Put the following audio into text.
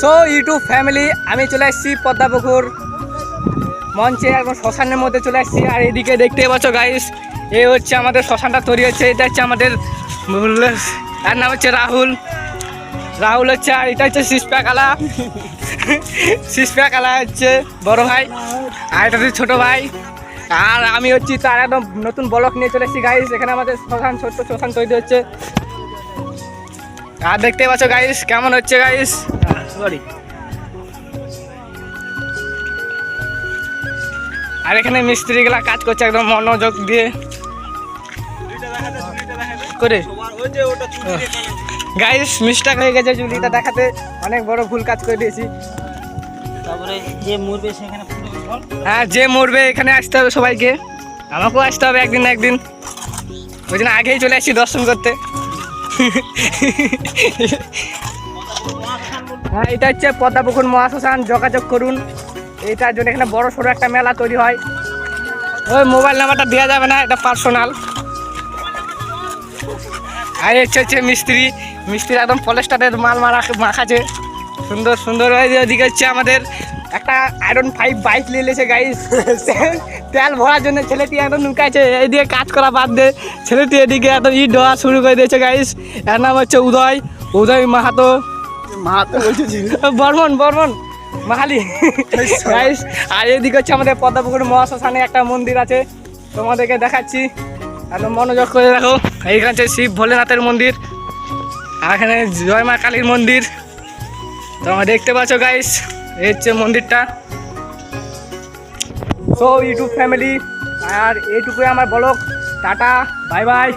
So YouTube family আমি চলে এসেছি পদ্মাপুকুর। মঞ্চে একদম শ্মশানের মধ্যে চলে এসেছি আর এদিকে দেখতে পাচ্ছ গাইস এ হচ্ছে আমাদের শ্মশানটা তৈরি হচ্ছে। এটা হচ্ছে আমাদের তার নাম হচ্ছে রাহুল। রাহুল হচ্ছে আর এটা হচ্ছে শিষ্পা কালা। শিষ্পা কালা হচ্ছে বড় ভাই। আর এটা হচ্ছে ছোটো ভাই। আর আমি হচ্ছি তার একদম নতুন ব্লক নিয়ে চলে এসেছি গাইস এখানে আমাদের শ্মশান, ছোট্ট শ্মশান তৈরি হচ্ছে। আর দেখতে পাচ্ছ গাইস কেমন হচ্ছে গাইস সরি। আর এখানে মিস্ত্রিগুলা কাজ করছে একদম মনোযোগ দিয়ে। করে। গাইস মিস্টাক হয়ে গেছে চুলিটা দেখাতে। অনেক বড় ভুল কাজ করে দিয়েছি। তারপরে যে মরবে সেখানে হ্যাঁ যে মরবে এখানে আসতে হবে সবাইকে। আমাকেও আসতে হবে একদিন না একদিন। ওই জন্য আগেই চলে আসছি দর্শন করতে। হ্যাঁ এটা হচ্ছে পদ্মাপুকুর মহাশ্মশান, যোগাযোগ করুন। এটার জন্য এখানে বড় সড়ো একটা মেলা তৈরি হয়। ওই মোবাইল নাম্বারটা দেওয়া যাবে না, এটা পার্সোনাল। আর হচ্ছে হচ্ছে মিস্ত্রি। মিস্ত্রি একদম পলেস্টারের মাল মারা মাখাছে সুন্দর সুন্দর ওদিকে হচ্ছে আমাদের একটা আয়রন ফাইভ বাইক নিয়ে এসেছে গাইস তেল ভরার জন্য ছেলেটি একদম নুকাইছে এইদিকে কাজ করা বাদ দে। ছেলেটি এদিকে একদম ইট দেওয়া শুরু করে দিয়েছে গাইস এর নাম হচ্ছে উদয়। উদয় মাহাতো। মাহাতো বলছি বর্মন বর্মন, মাহালি। গাইস আর এদিকে হচ্ছে আমাদের পদ্মাপুকুর মহাশ্মশানে একটা মন্দির আছে। তোমাদেরকে দেখাচ্ছি। একদম মনোযোগ করে দেখো। এইখানে হচ্ছে শিব ভোলেনাথের মন্দির। আর এখানে জয় মা কালীর মন্দির। তোমরা দেখতে পাচ্ছ গাইস এই হচ্ছে মন্দিরটা। সো ইউটিউব ফ্যামিলি আর এইটুকুই আমার ব্লগ। Tata bye bye